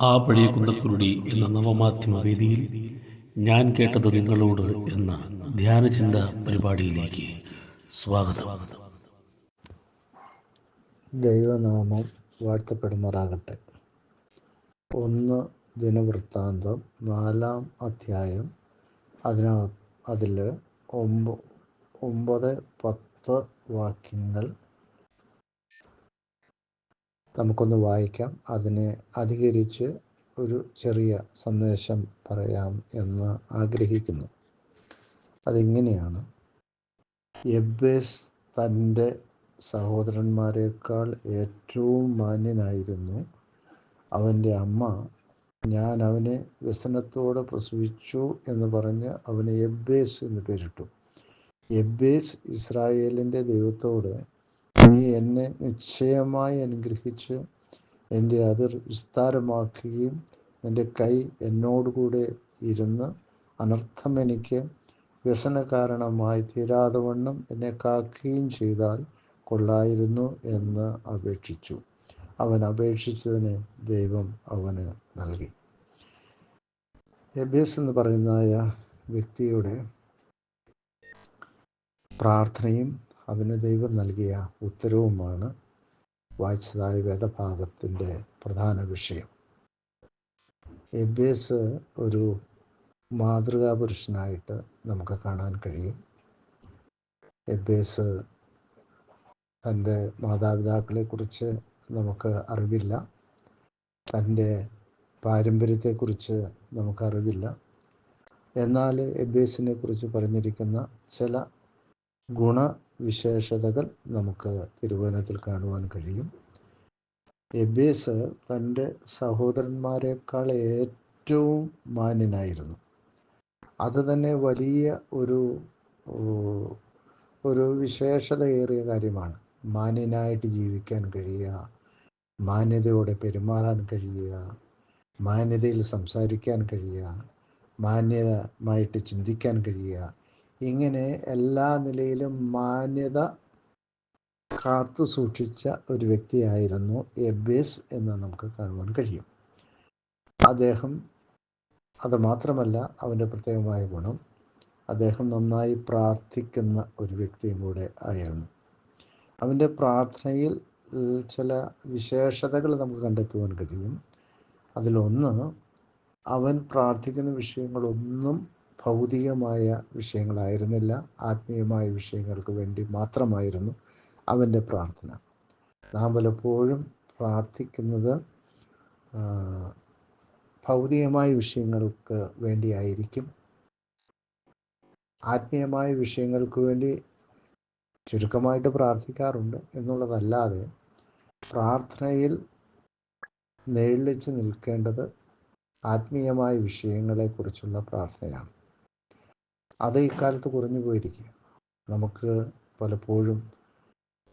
ആ പഴയ കുന്തക്കുരുടി എന്ന നവമാധ്യമ വേദിയിൽ ഞാൻ കേട്ടത് നിങ്ങളോട് എന്ന ധ്യാനചിന്ത പരിപാടിയിലേക്ക് സ്വാഗതം. ദൈവനാമം വാഴ്ത്തപ്പെടുമാറാകട്ടെ. ഒന്ന് ദിനവൃത്താന്തം നാലാം അധ്യായം അതിന അതിൽ ഒമ്പ ഒമ്പത് പത്ത് വാക്യങ്ങൾ നമുക്കൊന്ന് വായിക്കാം. അതിനെ അധികരിച്ച് ഒരു ചെറിയ സന്ദേശം പറയാം എന്ന് ആഗ്രഹിക്കുന്നു. അതിങ്ങനെയാണ്? എബേസ് തന്റെ സഹോദരന്മാരെക്കാൾ ഏറ്റവും മാന്യനായിരുന്നു. അവന്റെ അമ്മ ഞാൻ അവനെ വ്യസനത്തോടെ പ്രസവിച്ചു എന്ന് പറഞ്ഞ് അവന് എബ്ബേസ് എന്ന് പേരിട്ടു. എബ്ബേസ് ഇസ്രായേലിന്റെ ദൈവത്തോട് നീ എന്നെ നിശ്ചയമായി അനുഗ്രഹിച്ച് എന്റെ അതിർ വിസ്താരമാക്കുകയും എന്റെ കൈ എന്നോടുകൂടെ ഇരുന്ന് അനർത്ഥം എനിക്ക് വ്യസന കാരണമായി തീരാതെ വണ്ണം എന്നെ കാക്കുകയും ചെയ്താൽ കൊള്ളായിരുന്നു എന്ന് അപേക്ഷിച്ചു. അവൻ അപേക്ഷിച്ചതിന് ദൈവം അവന് നൽകി. എബിയസ് എന്ന് പറയുന്നതായ വ്യക്തിയുടെ പ്രാർത്ഥനയും അതിന് ദൈവം നൽകിയ ഉത്തരവുമാണ് വായിച്ചതായ വേദഭാഗത്തിന്റെ പ്രധാന വിഷയം. എബിയസ് ഒരു മാതൃകാ പുരുഷനായിട്ട് നമുക്ക് കാണാൻ കഴിയും. എബിയസ് തന്റെ മാതാപിതാക്കളെക്കുറിച്ച് നമുക്ക് അറിവില്ല. തന്റെ പാരമ്പര്യത്തെക്കുറിച്ച് നമുക്കറിവില്ല. എന്നാൽ എബേസിനെ കുറിച്ച് പറഞ്ഞിരിക്കുന്ന ചില ഗുണവിശേഷതകൾ നമുക്ക് തിരുവനത്തിൽ കാണുവാൻ കഴിയും. എബേസ് തന്റെ സഹോദരന്മാരെക്കാൾ ഏറ്റവും മാന്യനായിരുന്നു. അത് തന്നെ വലിയ ഒരു ഒരു വിശേഷതയേറിയ കാര്യമാണ്. മാന്യനായിട്ട് ജീവിക്കാൻ കഴിയുക മാന്യതയോടെ പെരുമാറാൻ കഴിയുക മാന്യതയിൽ സംസാരിക്കാൻ കഴിയുക മാന്യമായിട്ട് ചിന്തിക്കാൻ കഴിയുക. ഇങ്ങനെ എല്ലാ നിലയിലും മാന്യത കാത്തു സൂക്ഷിച്ച ഒരു വ്യക്തിയായിരുന്നു എബേസ് എന്ന് നമുക്ക് കാണുവാൻ കഴിയും. അദ്ദേഹം അത് മാത്രമല്ല അവന്റെ പ്രത്യേകമായ ഗുണം. അദ്ദേഹം നന്നായി പ്രാർത്ഥിക്കുന്ന ഒരു വ്യക്തിയും കൂടെ ആയിരുന്നു. അവന്റെ പ്രാർത്ഥനയിൽ ചില വിശേഷതകൾ നമുക്ക് കണ്ടെത്തുവാൻ കഴിയും. അതിലൊന്ന് അവൻ പ്രാർത്ഥിക്കുന്ന വിഷയങ്ങളൊന്നും ഭൗതികമായ വിഷയങ്ങളായിരുന്നില്ല. ആത്മീയമായ വിഷയങ്ങൾക്ക് വേണ്ടി മാത്രമായിരുന്നു അവന്റെ പ്രാർത്ഥന. നാം പലപ്പോഴും പ്രാർത്ഥിക്കുന്നത് ഭൗതികമായ വിഷയങ്ങൾക്ക് വേണ്ടിയായിരിക്കും ആത്മീയമായ വിഷയങ്ങൾക്ക് വേണ്ടി ചുരുക്കമായിട്ട് പ്രാർത്ഥിക്കാറുണ്ട് എന്നുള്ളതല്ലാതെ പ്രാർത്ഥനയിൽ നേളിച്ച് നിൽക്കേണ്ടത് ആത്മീയമായ വിഷയങ്ങളെക്കുറിച്ചുള്ള പ്രാർത്ഥനയാണ്. അത് ഇക്കാലത്ത് കുറഞ്ഞു പോയിരിക്കുക നമുക്ക് പലപ്പോഴും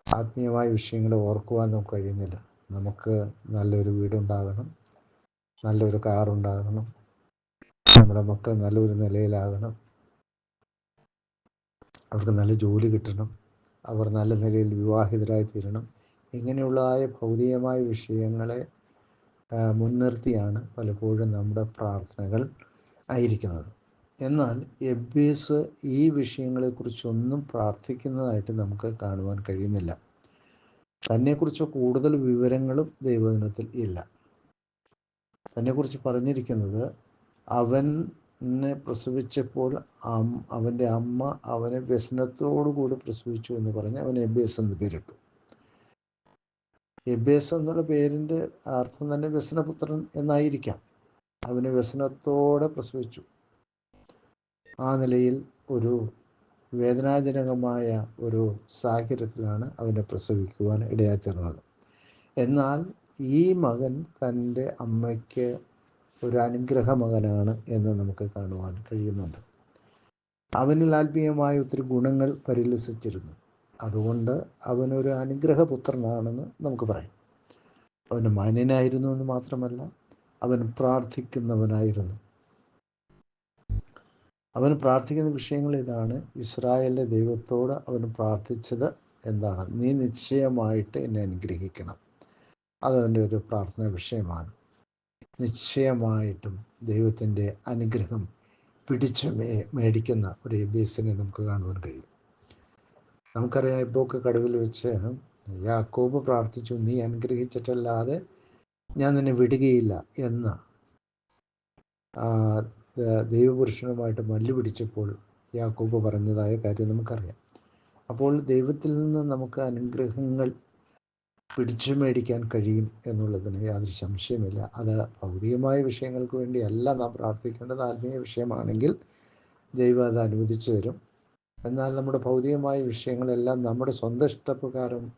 ആത്മീയമായ വിഷയങ്ങളെ ഓർക്കുവാൻ നമുക്ക് കഴിയുന്നില്ല. നമുക്ക് നല്ലൊരു വീടുണ്ടാകണം നല്ലൊരു കാറുണ്ടാകണം നമ്മുടെ മക്കൾ നല്ലൊരു നിലയിലാകണം അവർക്ക് നല്ല ജോലി കിട്ടണം അവർ നല്ല നിലയിൽ വിവാഹിതരായി തീരണം ഇങ്ങനെയുള്ളതായ ഭൗതികമായ വിഷയങ്ങളെ മുൻനിർത്തിയാണ് പലപ്പോഴും നമ്മുടെ പ്രാർത്ഥനകൾ ആയിരിക്കുന്നത്. എന്നാൽ എബ്ബീസ് ഈ വിഷയങ്ങളെക്കുറിച്ചൊന്നും പ്രാർത്ഥിക്കുന്നതായിട്ട് നമുക്ക് കാണുവാൻ കഴിയുന്നില്ല. തന്നെക്കുറിച്ച് കൂടുതൽ വിവരങ്ങളും ദൈവദിനത്തിൽ ഇല്ല. തന്നെക്കുറിച്ച് പറഞ്ഞിരിക്കുന്നത് അവനെ പ്രസവിച്ചപ്പോൾ അവന്റെ അമ്മ അവനെ വ്യസനത്തോടു കൂടി പ്രസവിച്ചു എന്ന് പറഞ്ഞ് അവൻ എബേസ് എന്ന് പേരിട്ടു. എബേസ് എന്നുള്ള പേരിന്റെ അർത്ഥം തന്നെ വ്യസനപുത്രൻ എന്നായിരിക്കാം. അവന് വ്യസനത്തോടെ പ്രസവിച്ചു. ആ നിലയിൽ ഒരു വേദനാജനകമായ ഒരു സാഹചര്യത്തിലാണ് അവനെ പ്രസവിക്കുവാൻ ഇടയാത്തീർന്നത് എന്നാൽ ഈ മകൻ തന്റെ അമ്മയ്ക്ക് ഒരു അനുഗ്രഹ മകനാണ് എന്ന് നമുക്ക് കാണുവാൻ കഴിയുന്നുണ്ട്. അവനിൽ ആത്മീയമായ ഒത്തിരി ഗുണങ്ങൾ പരിലസിച്ചിരുന്നു. അതുകൊണ്ട് അവനൊരു അനുഗ്രഹപുത്രനാണെന്ന് നമുക്ക് പറയാം. അവൻ മാന്യനായിരുന്നു എന്ന് മാത്രമല്ല അവൻ പ്രാർത്ഥിക്കുന്നവനായിരുന്നു. അവൻ പ്രാർത്ഥിക്കുന്ന വിഷയങ്ങൾ ഇതാണ്. ഇസ്രായേലിന്റെ ദൈവത്തോട് അവൻ പ്രാർത്ഥിച്ചത് എന്താണ്? നീ നിശ്ചയമായിട്ട് എന്നെ അനുഗ്രഹിക്കണം. അതവന്റെ ഒരു പ്രാർത്ഥന വിഷയമാണ്. നിശ്ചയമായിട്ടും ദൈവത്തിന്റെ അനുഗ്രഹം പിടിച്ച് മേ മേടിക്കുന്ന ഒരു എബിഎസിനെ നമുക്ക് കാണുവാൻ കഴിയും. നമുക്കറിയാം ഇപ്പോക്ക് കടുവിൽ വെച്ച് യാക്കോബ് പ്രാർത്ഥിച്ചു നീ അനുഗ്രഹിച്ചിട്ടല്ലാതെ ഞാൻ നിന്നെ വിടുകയില്ല എന്ന ദൈവപുരുഷനുമായിട്ട് മല്ലു പിടിച്ചപ്പോൾ യാക്കോബ് പറഞ്ഞതായ കാര്യം നമുക്കറിയാം. അപ്പോൾ ദൈവത്തിൽ നിന്ന് നമുക്ക് അനുഗ്രഹങ്ങൾ പിടിച്ചു മേടിക്കാൻ കഴിയും എന്നുള്ളതിന് യാതൊരു സംശയമില്ല അത് ഭൗതികമായ വിഷയങ്ങൾക്ക് വേണ്ടിയല്ല. നാം പ്രാർത്ഥിക്കേണ്ടത് ആത്മീയ വിഷയമാണെങ്കിൽ ദൈവം അത് അനുവദിച്ചു തരും. എന്നാൽ നമ്മുടെ ഭൗതികമായ വിഷയങ്ങളെല്ലാം നമ്മുടെ സ്വന്തം ഇഷ്ടപ്രകാരം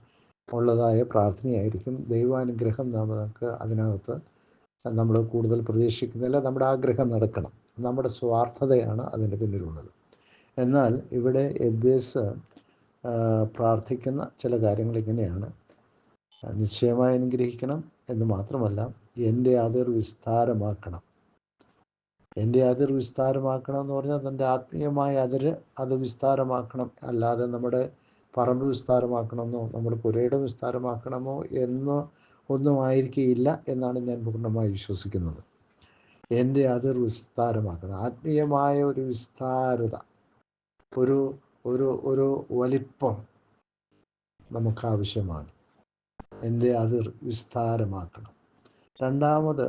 ഉള്ളതായ പ്രാർത്ഥനയായിരിക്കും. ദൈവാനുഗ്രഹം നമുക്ക് അതിനകത്ത് നമ്മൾ കൂടുതൽ പ്രതീക്ഷിക്കുന്നില്ല. നമ്മുടെ ആഗ്രഹം നടക്കണം. നമ്മുടെ സ്വാർത്ഥതയാണ് അതിന്റെ പിന്നിലുള്ളത്. എന്നാൽ ഇവിടെ എബേസ് പ്രാർത്ഥിക്കുന്ന ചില കാര്യങ്ങൾ ഇങ്ങനെയാണ്. നിശ്ചയമായി അനുഗ്രഹിക്കണം എന്ന് മാത്രമല്ല എന്റെ അതിർ വിസ്താരമാക്കണം എന്റെ അതിർ വിസ്താരമാക്കണം എന്ന് പറഞ്ഞാൽ തന്റെ ആത്മീയമായ അതിർ അത് വിസ്താരമാക്കണം. അല്ലാതെ നമ്മുടെ പറമ്പ് വിസ്താരമാക്കണമെന്നോ നമ്മുടെ പുരയിടം വിസ്താരമാക്കണമോ എന്നോ ഒന്നും ആയിരിക്കില്ല എന്നാണ് ഞാൻ പൂർണമായി വിശ്വസിക്കുന്നത്. എന്റെ അതിർ വിസ്താരമാക്കണം. ആത്മീയമായ ഒരു വിസ്താരത ഒരു ഒരു ഒരു വലിപ്പം നമുക്ക് ആവശ്യമാണ് എന്റെ അതിർ വിസ്താരമാക്കണം. രണ്ടാമത്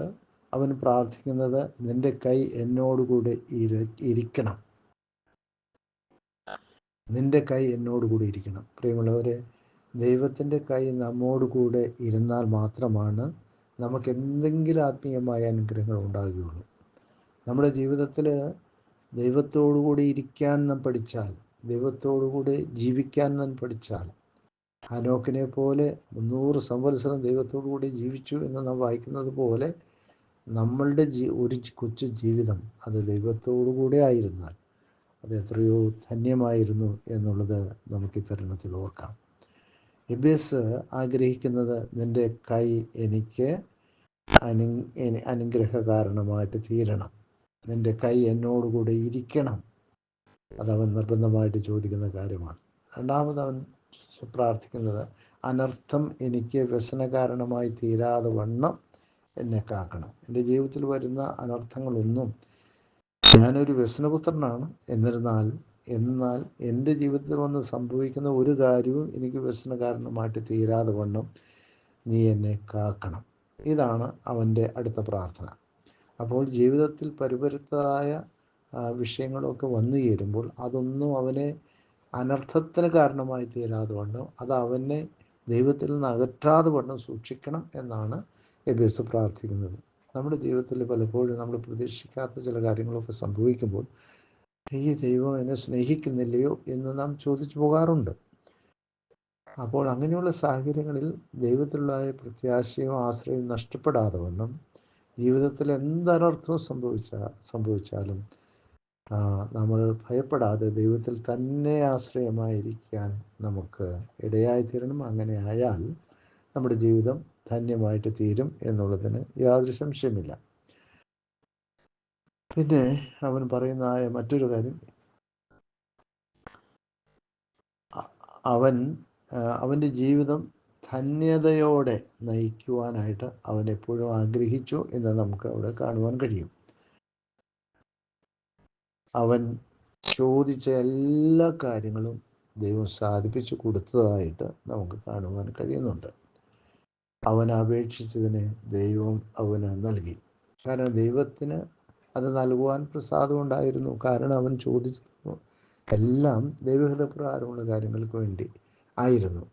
അവൻ പ്രാർത്ഥിക്കുന്നത് നിന്റെ കൈ എന്നോടുകൂടെ ഇര ഇരിക്കണം. നിന്റെ കൈ എന്നോടുകൂടി ഇരിക്കണം. പ്രിയമുള്ളവരെ ദൈവത്തിന്റെ കൈ നമ്മോടുകൂടെ ഇരുന്നാൽ മാത്രമാണ് നമുക്ക് എന്തെങ്കിലും ആത്മീയമായ അനുഗ്രഹങ്ങൾ ഉണ്ടാകുകയുള്ളൂ. നമ്മുടെ ജീവിതത്തിൽ ദൈവത്തോടുകൂടി ഇരിക്കാൻ നാം പഠിച്ചാൽ ദൈവത്തോടുകൂടി ജീവിക്കാൻ നാം പഠിച്ചാൽ ഹനോക്കിനെ പോലെ മുന്നൂറ് സംവത്സരം ദൈവത്തോടുകൂടി ജീവിച്ചു എന്ന് നാം വായിക്കുന്നത് പോലെ നമ്മളുടെ ജീ ഒരു കൊച്ചു ജീവിതം അത് ദൈവത്തോടു കൂടെ ആയിരുന്നാൽ അത് എത്രയോ ധന്യമായിരുന്നു എന്നുള്ളത് നമുക്ക് ഇത്തരുണത്തിൽ ഓർക്കാം. എബേസ് ആഗ്രഹിക്കുന്നത് നിന്റെ കൈ എനിക്ക് അനു അനുഗ്രഹ കാരണമായിട്ട് തീരണം. നിന്റെ കൈ എന്നോടുകൂടെ ഇരിക്കണം. അതവൻ നിർബന്ധമായിട്ട് ചോദിക്കുന്ന കാര്യമാണ്. രണ്ടാമത് അവൻ പ്രാർത്ഥിക്കുന്നത് അനർത്ഥം എനിക്ക് വ്യസന കാരണമായി തീരാതെ വണ്ണം എന്നെ കാക്കണം. എന്റെ ജീവിതത്തിൽ വരുന്ന അനർത്ഥങ്ങളൊന്നും ഞാനൊരു വ്യസനപുത്രനാണ്. എന്നിരുന്നാൽ എന്നാൽ എന്റെ ജീവിതത്തിൽ വന്ന് സംഭവിക്കുന്ന ഒരു കാര്യവും എനിക്ക് വ്യസന കാരണമായിട്ട് തീരാതെ വണ്ണം നീ എന്നെ കാക്കണം. ഇതാണ് അവന്റെ അടുത്ത പ്രാർത്ഥന. അപ്പോൾ ജീവിതത്തിൽ പരിപരുത്തതായ വിഷയങ്ങളൊക്കെ വന്നു ചേരുമ്പോൾ അതൊന്നും അവനെ അനർത്ഥത്തിന് കാരണമായി തീരാതെ വണ്ണം അത് അവനെ ദൈവത്തിൽ നിന്ന് അകറ്റാതെ വണ്ണം സൂക്ഷിക്കണം എന്നാണ് എബേസ് പ്രാർത്ഥിക്കുന്നത്. നമ്മുടെ ജീവിതത്തിൽ പലപ്പോഴും നമ്മൾ പ്രതീക്ഷിക്കാത്ത ചില കാര്യങ്ങളൊക്കെ സംഭവിക്കുമ്പോൾ ഈ ദൈവം എന്നെ സ്നേഹിക്കുന്നില്ലയോ? എന്ന് നാം ചോദിച്ചു പോകാറുണ്ട്. അപ്പോൾ അങ്ങനെയുള്ള സാഹചര്യങ്ങളിൽ ദൈവത്തിലുള്ള പ്രത്യാശയും ആശ്രയവും നഷ്ടപ്പെടാതെ വണ്ണം ജീവിതത്തിൽ എന്തനർത്ഥവും സംഭവിച്ച സംഭവിച്ചാലും നമ്മൾ ഭയപ്പെടാതെ ദൈവത്തിൽ തന്നെ ആശ്രയമായിരിക്കാൻ നമുക്ക് ഇടയായി തീരണം അങ്ങനെ ആയാൽ നമ്മുടെ ജീവിതം ധന്യമായിട്ട് തീരും എന്നുള്ളതിന് യാതൊരു സംശയമില്ല പിന്നെ അവൻ പറയുന്നതായ മറ്റൊരു കാര്യം. അവൻ അവന്റെ ജീവിതം ധന്യതയോടെ നയിക്കുവാനായിട്ട് അവൻ എപ്പോഴും ആഗ്രഹിച്ചു എന്ന് നമുക്ക് അവിടെ കാണുവാൻ കഴിയും. അവൻ ചോദിച്ച എല്ലാ കാര്യങ്ങളും ദൈവം സാധിപ്പിച്ചു കൊടുത്തതായിട്ട് നമുക്ക് കാണുവാൻ കഴിയുന്നുണ്ട്. അവൻ അപേക്ഷിച്ചതിന് ദൈവം അവന് നൽകി. കാരണം ദൈവത്തിന് അത് നൽകുവാൻ പ്രസാദമുണ്ടായിരുന്നു കാരണം അവൻ ചോദിച്ചു എല്ലാം ദൈവഹിതപ്രകാരമുള്ള കാര്യങ്ങൾക്ക് വേണ്ടി ആയിരുന്നു.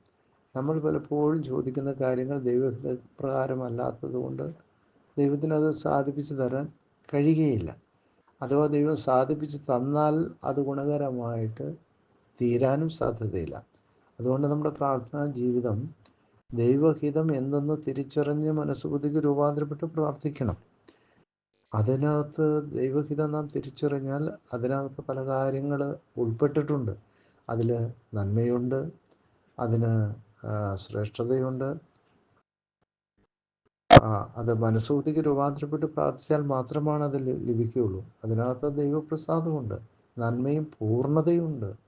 നമ്മൾ പലപ്പോഴും ചോദിക്കുന്ന കാര്യങ്ങൾ ദൈവഹിതപ്രകാരമല്ലാത്തത് കൊണ്ട് ദൈവത്തിന് അത് സാധിപ്പിച്ചു തരാൻ കഴിയുകയില്ല. അഥവാ ദൈവം സാധിപ്പിച്ച് തന്നാൽ അത് ഗുണകരമായിട്ട് തീരാനും സാധ്യതയില്ല. അതുകൊണ്ട് നമ്മുടെ പ്രാർത്ഥനാ ജീവിതം ദൈവഹിതം എന്തെന്ന് തിരിച്ചറിഞ്ഞ് മനസ്സുബുദ്ധിക്ക് രൂപാന്തരപ്പെട്ട് പ്രാർത്ഥിക്കണം. അതിനകത്ത് ദൈവഹിതം നാം തിരിച്ചറിഞ്ഞാൽ അതിനകത്ത് പല കാര്യങ്ങൾ ഉൾപ്പെട്ടിട്ടുണ്ട്. അതിൽ നന്മയുണ്ട് അതിന് ശ്രേഷ്ഠതയുണ്ട്. അത് മനസ്സുബുദ്ധിക്ക് രൂപാന്തരപ്പെട്ട് പ്രാർത്ഥിച്ചാൽ മാത്രമാണ് അത് ലഭി- ലഭിക്കുകയുള്ളൂ. അതിനകത്ത് ദൈവപ്രസാദമുണ്ട് നന്മയും പൂർണതയുണ്ട്.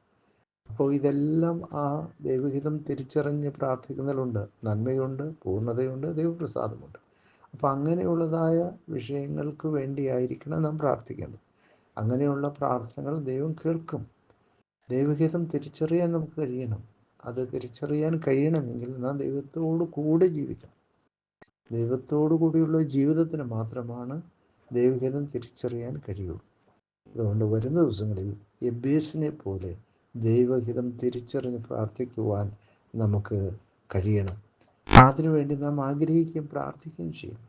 അപ്പോൾ ഇതെല്ലാം ആ ദൈവഹിതം തിരിച്ചറിഞ്ഞ് പ്രാർത്ഥിക്കുന്നതിലുണ്ട്. നന്മയുണ്ട് പൂർണതയുണ്ട് ദൈവപ്രസാദമുണ്ട്. അപ്പോൾ അങ്ങനെയുള്ളതായ വിഷയങ്ങൾക്ക് വേണ്ടിയായിരിക്കണം നാം പ്രാർത്ഥിക്കേണ്ടത്. അങ്ങനെയുള്ള പ്രാർത്ഥനകൾ ദൈവം കേൾക്കും. ദൈവഹിതം തിരിച്ചറിയാൻ നമുക്ക് കഴിയണം. അത് തിരിച്ചറിയാൻ കഴിയണമെങ്കിൽ നാം ദൈവത്തോട് കൂടെ ജീവിക്കണം. ദൈവത്തോടു കൂടിയുള്ള ജീവിതത്തിന് മാത്രമാണ് ദൈവഹിതം തിരിച്ചറിയാൻ കഴിയുള്ളൂ. അതുകൊണ്ട് വരുന്ന ദിവസങ്ങളിൽ എബേസിനെ പോലെ ദൈവഹിതം തിരിച്ചറിഞ്ഞ് പ്രാർത്ഥിക്കുവാൻ നമുക്ക് കഴിയണം. അതിനുവേണ്ടി നാം ആഗ്രഹിക്കുകയും പ്രാർത്ഥിക്കുകയും ചെയ്യും.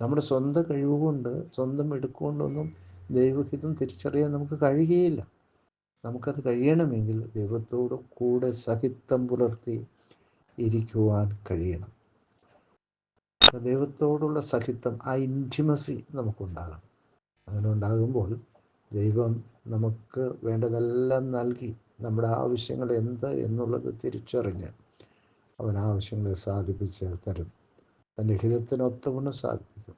നമ്മുടെ സ്വന്തം കഴിവുകൊണ്ട് സ്വന്തം എടുക്കുകൊണ്ടൊന്നും ദൈവഹിതം തിരിച്ചറിയാൻ നമുക്ക് കഴിയുകയില്ല. നമുക്കത് കഴിയണമെങ്കിൽ ദൈവത്തോട് കൂടെ സഹിത്തം പുലർത്തി ഇരിക്കുവാൻ കഴിയണം. ദൈവത്തോടുള്ള സഹിത്തം ആ ഇന്റിമസി നമുക്കുണ്ടാകണം. അങ്ങനെ ഉണ്ടാകുമ്പോൾ ദൈവം നമുക്ക് വേണ്ടതെല്ലാം നൽകി നമ്മുടെ ആവശ്യങ്ങൾ എന്ത് എന്നുള്ളത് തിരിച്ചറിഞ്ഞ് അവൻ ആവശ്യങ്ങളെ സാധിപ്പിച്ച് തരും. തന്റെ ഹിതത്തിനൊത്തവണ്ണം സാധിപ്പിക്കും.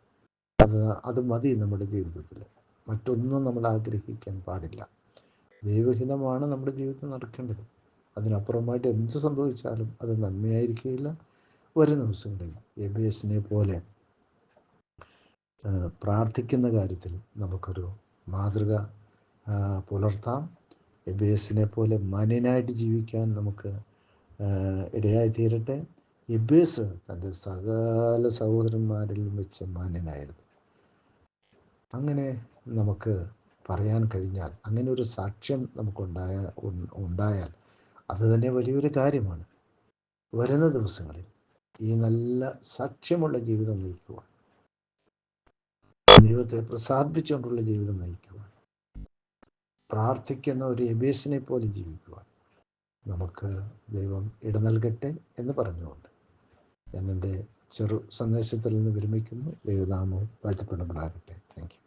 അത് അത് മതി നമ്മുടെ ജീവിതത്തിൽ. മറ്റൊന്നും നമ്മൾ ആഗ്രഹിക്കാൻ പാടില്ല. ദൈവഹിതമാണ് നമ്മുടെ ജീവിതത്തിൽ നടക്കേണ്ടത്. അതിനപ്പുറമായിട്ട് എന്ത് സംഭവിച്ചാലും അത് നന്മയായിരിക്കില്ല. വരും ദിവസങ്ങളിൽ എ ബി എസിനെ പോലെ പ്രാർത്ഥിക്കുന്ന കാര്യത്തിൽ നമുക്കൊരു മാതൃക പുലർത്താം. എബിഎസിനെ പോലെ മാന്യനായിട്ട് ജീവിക്കാൻ നമുക്ക് ഇടയായി തീരട്ടെ. എബേസ് തന്റെ സകല സഹോദരന്മാരിലും വെച്ച് മാന്യനായിരുന്നു അങ്ങനെ നമുക്ക് പറയാൻ കഴിഞ്ഞാൽ അങ്ങനെ ഒരു സാക്ഷ്യം നമുക്കുണ്ടായ ഉണ്ടായാൽ അത് തന്നെ വലിയൊരു കാര്യമാണ്. വരുന്ന ദിവസങ്ങളിൽ ഈ നല്ല സാക്ഷ്യമുള്ള ജീവിതം നയിക്കുവാൻ ദൈവത്തെ പ്രസാദിപ്പിച്ചുകൊണ്ടുള്ള ജീവിതം നയിക്കുവാൻ പ്രാർത്ഥിക്കുന്ന ഒരു എബേസിനെ പോലെ ജീവിക്കുവാൻ നമുക്ക് ദൈവം ഇട നൽകട്ടെ എന്ന് പറഞ്ഞുകൊണ്ട് ഞാൻ എന്റെ ചെറു സന്ദേശത്തിൽ നിന്ന് വിരമിക്കുന്നു. ദൈവനാമവും വാഴ്ത്തപ്പെടുമ്പോഴാകട്ടെ താങ്ക് യു